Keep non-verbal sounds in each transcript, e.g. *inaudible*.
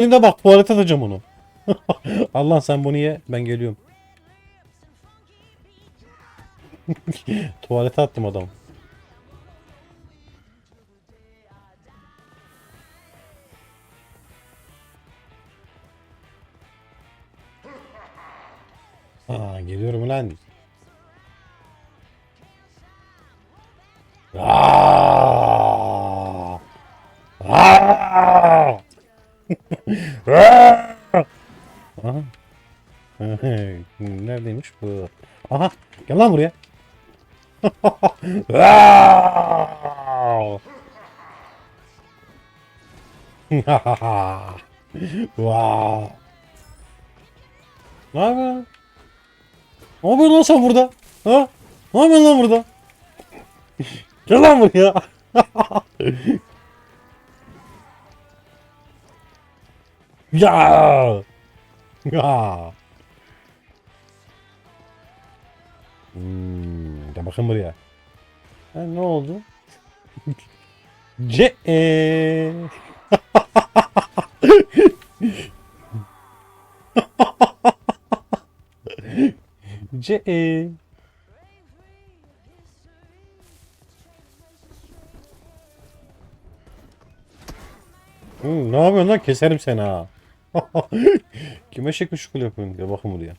Elinde bak tuvalete atacağım onu. *laughs* Allah sen bunu ye ben geliyorum. *laughs* Tuvalete attım adam. Aa, geliyorum lan. Aa! Aa! Aa! Aha. Neredeymiş bu? Aha gel lan buraya. Wow. Ne yapıyorsun? Ne yapıyorsun lan sen burada? Ha? Ne yapıyorsun lan burada? Gel lan buraya. Ya. Ya. Hmm, gel bakın buraya. Ha, ne oldu? C e. *laughs* C e. Hmm, ne yapıyorsun lan? Keserim seni ha. *laughs* Kime şekil şukul yapıyorsun? Gel bakın buraya.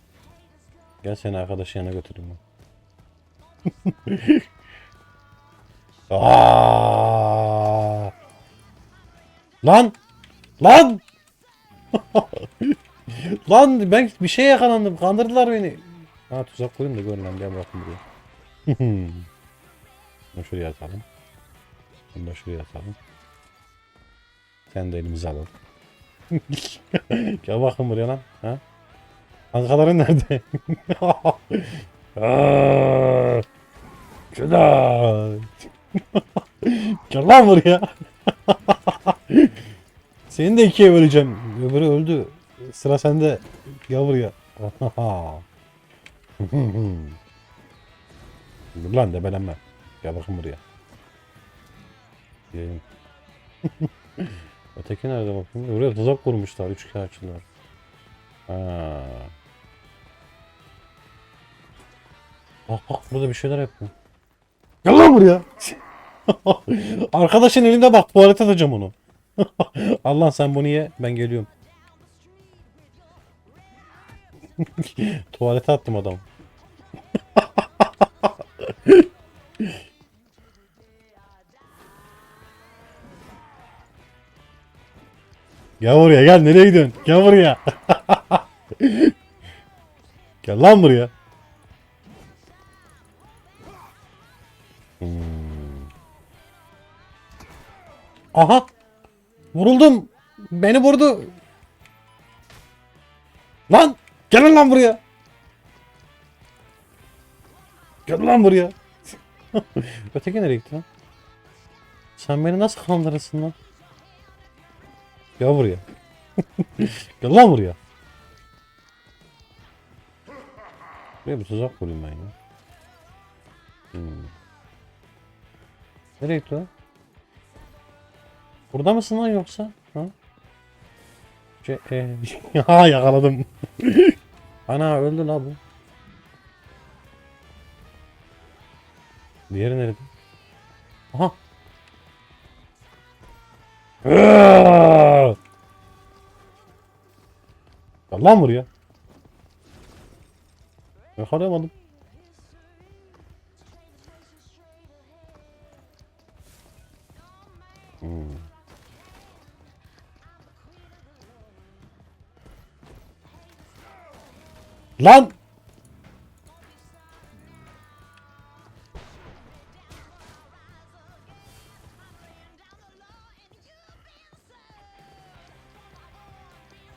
Gel seni arkadaşın yanına götüreyim ben. *laughs* Lan! Lan! *laughs* Lan ben bir şeye yakalandım. Kandırdılar beni. Ha tuzak koyayım da gör lan gel bakın buraya. Bunu şuraya atalım. Bunu da şuraya atalım. Sen de elimize alalım. *laughs* Gel bakın buraya lan. Ha? Kankaların nerede? *laughs* Şurada. Gel lan buraya. *laughs* Seni de ikiye böleceğim. Öbürü öldü. Sıra sende. Gel buraya. Dur lan debelenme. Gel bakın buraya. Gelin. Öteki nerede bakayım? Oraya tuzak kurmuşlar. Üç kağıtçılar. Ha. Bak bak burada bir şeyler yapıyor. Gel lan buraya. *laughs* Arkadaşın elinde bak tuvalete atacağım onu. *laughs* Allah sen bunu ye ben geliyorum. *laughs* tuvalete attım adam. Gel buraya gel nereye gidiyorsun? Gel buraya. *laughs* gel lan buraya. Hmm. Aha. Vuruldum. Beni vurdu. Lan. Gelin lan buraya. Gel lan buraya. *laughs* Öteki nereye gitti lan? Sen beni nasıl kandırırsın lan? Gel buraya. Gel lan buraya. Buraya bir tuzak kurayım ben ya. Hmm. Nereye gitti o? Burada mısın lan yoksa? Ha? Ce e *laughs* ha yakaladım. Ana öldü la bu. Diğeri nerede? Aha. Gel lan buraya. Yakalayamadım. Hmm. Lan!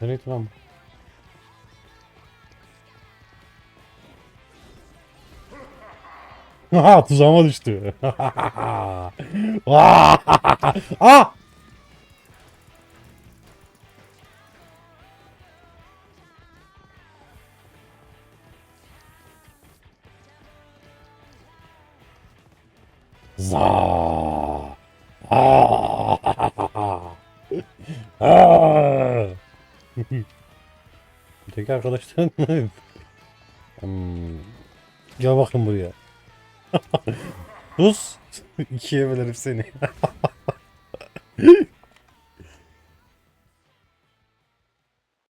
Nereye lan bu? *laughs* Ha tuzağıma düştü. *laughs* ah! Za. *laughs* Ah! Ah! Öteki arkadaşlar hmm. Gel bakın buraya. Sus. *laughs* İkiye bölerim seni. *laughs*